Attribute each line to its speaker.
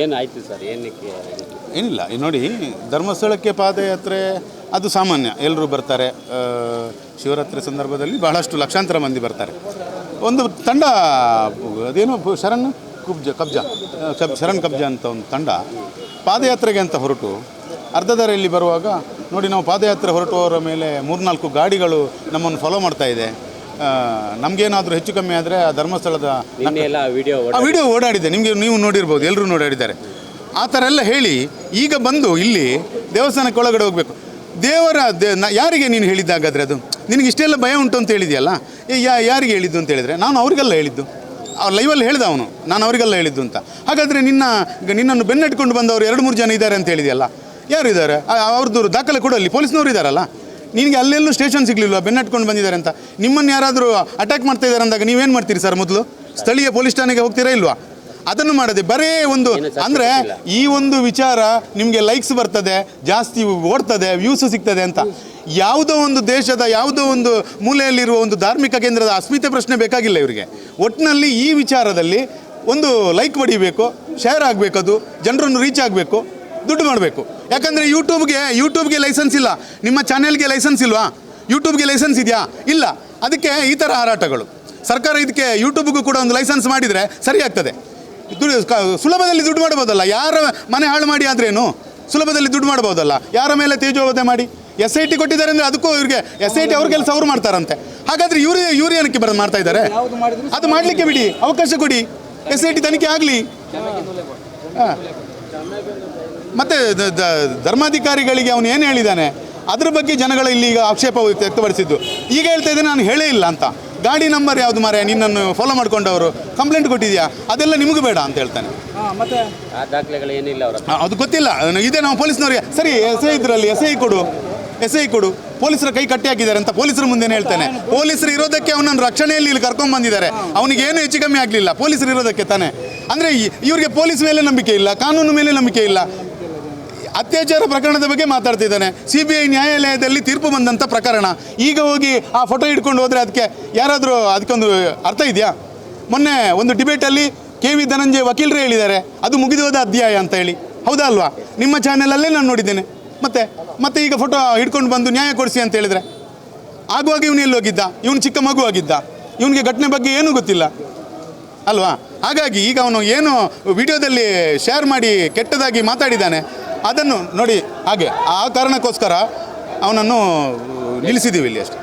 Speaker 1: ಏನು ಆಯ್ತು ಸರ್? ಏನಕ್ಕೆ
Speaker 2: ಏನಿಲ್ಲ. ನೋಡಿ, ಧರ್ಮಸ್ಥಳಕ್ಕೆ ಪಾದಯಾತ್ರೆ, ಅದು ಸಾಮಾನ್ಯ. ಎಲ್ಲರೂ ಬರ್ತಾರೆ. ಶಿವರಾತ್ರಿ ಸಂದರ್ಭದಲ್ಲಿ ಬಹಳಷ್ಟು ಲಕ್ಷಾಂತರ ಮಂದಿ ಬರ್ತಾರೆ. ಒಂದು ತಂಡ, ಅದೇನು ಶರಣ್ ಕುಬ್ಜ, ಕಬ್ಜ ಶರಣ್ ಕಬ್ಜ ಅಂತ ಒಂದು ತಂಡ ಪಾದಯಾತ್ರೆಗೆ ಅಂತ ಹೊರಟು. ಅರ್ಧ ದಾರಿಯಲ್ಲಿ ಬರುವಾಗ, ನೋಡಿ, ನಾವು ಪಾದಯಾತ್ರೆ ಹೊರಟುವವರ ಮೇಲೆ ಮೂರ್ನಾಲ್ಕು ಗಾಡಿಗಳು ನಮ್ಮನ್ನು ಫಾಲೋ ಮಾಡ್ತಾ ಇದೆ. ನಮಗೇನಾದರೂ ಹೆಚ್ಚು ಕಮ್ಮಿ ಆದರೆ ಆ ಧರ್ಮಸ್ಥಳದ
Speaker 1: ವಿಡಿಯೋ
Speaker 2: ಆ ವಿಡಿಯೋ ಓಡಾಡಿದೆ. ನಿಮಗೆ ನೀವು ನೋಡಿರ್ಬೋದು ಎಲ್ಲರೂ ನೋಡಾಡಿದ್ದಾರೆ. ಆ ಥರ ಎಲ್ಲ ಹೇಳಿ ಈಗ ಬಂದು ಇಲ್ಲಿ ದೇವಸ್ಥಾನಕ್ಕೆ ಒಳಗಡೆ ಹೋಗಬೇಕು. ದೇವರ ದೇ ನ- ಯಾರಿಗೆ ನೀನು ಹೇಳಿದ್ದಾಗಾದ್ರೆ ಅದು? ನಿನಗೆ ಇಷ್ಟೆಲ್ಲ ಭಯ ಉಂಟು ಅಂತ ಹೇಳಿದೆಯಲ್ಲ? ಯಾರಿಗೆ ಹೇಳಿದ್ದು ಅಂತ ಹೇಳಿದರೆ? ನಾನು ಅವರಿಗೆಲ್ಲ ಹೇಳಿದ್ದು. ಆ ಲೈವಲ್ಲಿ ಹೇಳ್ದ ಅವನು ನಾನು ಅವರಿಗೆಲ್ಲ ಹೇಳಿದ್ದು ಅಂತ. ಹಾಗಾದರೆ ನಿನ್ನ ನಿನ್ನನ್ನು ಬೆನ್ನಟ್ಕೊಂಡು ಬಂದವರು ಎರಡು ಮೂರು ಜನ ಇದ್ದಾರೆ ಅಂತ ಹೇಳಿದೆಯಲ್ಲ? ಯಾರು ಇದ್ದಾರೆ? ಅವ್ರದ್ದು ದಾಖಲೆ ಕೂಡ ಅಲ್ಲಿ ಪೊಲೀಸ್ನವರು ಇದ್ದಾರಲ್ಲ? ನಿನಗೆ ಅಲ್ಲೆಲ್ಲೂ ಸ್ಟೇಷನ್ ಸಿಗಲಿಲ್ಲ ಬೆನ್ನಟ್ಕೊಂಡು ಬಂದಿದ್ದಾರೆ ಅಂತ. ನಿಮ್ಮನ್ನು ಯಾರಾದರೂ ಅಟ್ಯಾಕ್ ಮಾಡ್ತಾ ಇದ್ದಾರೆ ಅಂದಾಗ ನೀವೇನು ಮಾಡ್ತೀರಿ ಸರ್ ಮೊದಲು? ಸ್ಥಳೀಯ ಪೊಲೀಸ್ ಠಾಣೆಗೆ ಹೋಗ್ತೀರಾ ಇಲ್ವಾ? ಅದನ್ನು ಮಾಡದೆ ಬರೇ ಒಂದು ಅಂದರೆ ಈ ಒಂದು ವಿಚಾರ ನಿಮಗೆ ಲೈಕ್ಸ್ ಬರ್ತದೆ ಜಾಸ್ತಿ ಓಡ್ತದೆ ವ್ಯೂಸ್ ಸಿಗ್ತದೆ ಅಂತ. ಯಾವುದೋ ಒಂದು ದೇಶದ ಯಾವುದೋ ಒಂದು ಮೂಲೆಯಲ್ಲಿರುವ ಒಂದು ಧಾರ್ಮಿಕ ಕೇಂದ್ರದ ಅಸ್ಮಿತೆ ಪ್ರಶ್ನೆ ಬೇಕಾಗಿಲ್ಲ ಇವರಿಗೆ. ಒಟ್ಟಿನಲ್ಲಿ ಈ ವಿಚಾರದಲ್ಲಿ ಒಂದು ಲೈಕ್ ಹೊಡಿಬೇಕು ಶೇರ್ ಆಗಬೇಕು ಅದು ಜನರನ್ನು ರೀಚ್ ಆಗಬೇಕು ದುಡ್ಡು ಮಾಡಬೇಕು. ಯಾಕಂದರೆ ಯೂಟ್ಯೂಬ್ಗೆ ಯೂಟ್ಯೂಬ್ಗೆ ಲೈಸೆನ್ಸ್ ಇಲ್ಲ. ನಿಮ್ಮ ಚಾನೆಲ್ಗೆ ಲೈಸೆನ್ಸ್ ಇಲ್ವಾ? ಯೂಟ್ಯೂಬ್ಗೆ ಲೈಸೆನ್ಸ್ ಇದೆಯಾ? ಇಲ್ಲ. ಅದಕ್ಕೆ ಈ ಥರ ಹಾರಾಟಗಳು. ಸರ್ಕಾರ ಇದಕ್ಕೆ ಯೂಟ್ಯೂಬ್ಗೂ ಕೂಡ ಒಂದು ಲೈಸೆನ್ಸ್ ಮಾಡಿದರೆ ಸರಿಯಾಗ್ತದೆ ದುಡ್ಡು ಸುಲಭದಲ್ಲಿ ದುಡ್ಡು ಮಾಡ್ಬೋದಲ್ಲ. ಯಾರ ಮನೆ ಹಾಳು ಮಾಡಿ ಆದ್ರೇನು? ಸುಲಭದಲ್ಲಿ ದುಡ್ಡು ಮಾಡ್ಬೋದಲ್ಲ. ಯಾರ ಮೇಲೆ ತೇಜೋವಧೆ ಮಾಡಿ? ಎಸ್ ಐ ಟಿ ಕೊಟ್ಟಿದ್ದಾರೆ ಅಂದರೆ ಅದಕ್ಕೂ ಇವ್ರಿಗೆ ಎಸ್ ಐ ಟಿ ಅವ್ರ ಕೆಲಸ ಅವ್ರು ಮಾಡ್ತಾರಂತೆ. ಹಾಗಾದರೆ ಇವ್ರು ಇವ್ರು ಏನಕ್ಕೆ ಬರೋದು ಮಾಡ್ತಾ ಇದ್ದಾರೆ? ಅದು ಮಾಡಲಿಕ್ಕೆ ಬಿಡಿ. ಅವಕಾಶ ಕೊಡಿ. ಎಸ್ ಐ ಟಿ ತನಿಖೆ ಆಗಲಿ. ಮತ್ತೆ ಧರ್ಮಾಧಿಕಾರಿಗಳಿಗೆ ಅವನು ಏನು ಹೇಳಿದ್ದಾನೆ ಅದ್ರ ಬಗ್ಗೆ ಜನಗಳು ಇಲ್ಲಿ ಈಗ ಆಕ್ಷೇಪ ವ್ಯಕ್ತಪಡಿಸಿದ್ದು. ಈಗ ಹೇಳ್ತಾ ಇದ್ದೇನೆ ನಾನು ಹೇಳೇ ಇಲ್ಲ ಅಂತ. ಗಾಡಿ ನಂಬರ್ ಯಾವುದು ಮಾರೆ ನಿನ್ನನ್ನು ಫಾಲೋ ಮಾಡ್ಕೊಂಡವರು. ಕಂಪ್ಲೇಂಟ್ ಕೊಟ್ಟಿದ್ಯಾ? ಅದೆಲ್ಲ ನಿಮಗೂ ಬೇಡ ಅಂತ ಹೇಳ್ತಾನೆ. ಅದು ಗೊತ್ತಿಲ್ಲ. ಇದೆ ನಾವು ಪೊಲೀಸ್ನವ್ರಿಗೆ ಸರಿ ಎಸ್ ಐ ಇದ್ರಲ್ಲಿ ಎಸ್ ಐ ಕೊಡು. ಎಸ್ ಐ ಕೊಡು. ಪೊಲೀಸರ ಕೈ ಕಟ್ಟಿ ಹಾಕಿದ್ದಾರೆ ಅಂತ ಪೊಲೀಸರ ಮುಂದೆನೇ ಹೇಳ್ತಾನೆ. ಪೊಲೀಸರು ಇರೋದಕ್ಕೆ ಅವನನ್ನು ರಕ್ಷಣೆಯಲ್ಲಿ ಇಲ್ಲಿ ಕರ್ಕೊಂಡು ಬಂದಿದ್ದಾರೆ. ಅವನಿಗೆ ಏನು ಹೆಚ್ಚು ಕಮ್ಮಿ ಆಗಲಿಲ್ಲ. ಪೊಲೀಸರು ಇರೋದಕ್ಕೆ ತಾನೆ. ಅಂದರೆ ಇವರಿಗೆ ಪೊಲೀಸ್ ಮೇಲೆ ನಂಬಿಕೆ ಇಲ್ಲ ಕಾನೂನು ಮೇಲೆ ನಂಬಿಕೆ ಇಲ್ಲ. ಅತ್ಯಾಚಾರ ಪ್ರಕರಣದ ಬಗ್ಗೆ ಮಾತಾಡ್ತಿದ್ದಾನೆ. ಸಿ ಬಿ ಐ ನ್ಯಾಯಾಲಯದಲ್ಲಿ ತೀರ್ಪು ಬಂದಂಥ ಪ್ರಕರಣ. ಈಗ ಹೋಗಿ ಆ ಫೋಟೋ ಹಿಡ್ಕೊಂಡು ಹೋದರೆ ಅದಕ್ಕೆ ಯಾರಾದರೂ ಅದಕ್ಕೊಂದು ಅರ್ಥ ಇದೆಯಾ? ಮೊನ್ನೆ ಒಂದು ಡಿಬೇಟಲ್ಲಿ ಕೆ ವಿ ಧನಂಜಯ ವಕೀಲರೇ ಹೇಳಿದ್ದಾರೆ. ಅದು ಮುಗಿದೋದ ಅಧ್ಯಾಯ ಅಂತ ಹೇಳಿ. ಹೌದಾ ಅಲ್ವಾ? ನಿಮ್ಮ ಚಾನೆಲಲ್ಲೇ ನಾನು ನೋಡಿದ್ದೇನೆ. ಮತ್ತೆ ಮತ್ತೆ ಈಗ ಫೋಟೋ ಹಿಡ್ಕೊಂಡು ಬಂದು ನ್ಯಾಯ ಕೊಡಿಸಿ ಅಂತ ಹೇಳಿದರೆ? ಆಗುವಾಗ ಇವನು ಎಲ್ಲಿ ಹೋಗಿದ್ದ? ಇವನು ಚಿಕ್ಕ ಮಗು ಆಗಿದ್ದ? ಇವನಿಗೆ ಘಟನೆ ಬಗ್ಗೆ ಏನೂ ಗೊತ್ತಿಲ್ಲ. ಅಲ್ವಾ? ಹಾಗಾಗಿ ಈಗ ಅವನು ಏನು ವಿಡಿಯೋದಲ್ಲಿ ಶೇರ್ ಮಾಡಿ ಕೆಟ್ಟದಾಗಿ ಮಾತಾಡಿದ್ದಾನೆ. ಅದನ್ನು ನೋಡಿ ಹಾಗೆ ಆ ಕಾರಣಕ್ಕೋಸ್ಕರ ಅವನನ್ನು ನಿಲ್ಲಿಸಿದ್ದೀವಿ ಇಲ್ಲಿ ಅಷ್ಟೇ.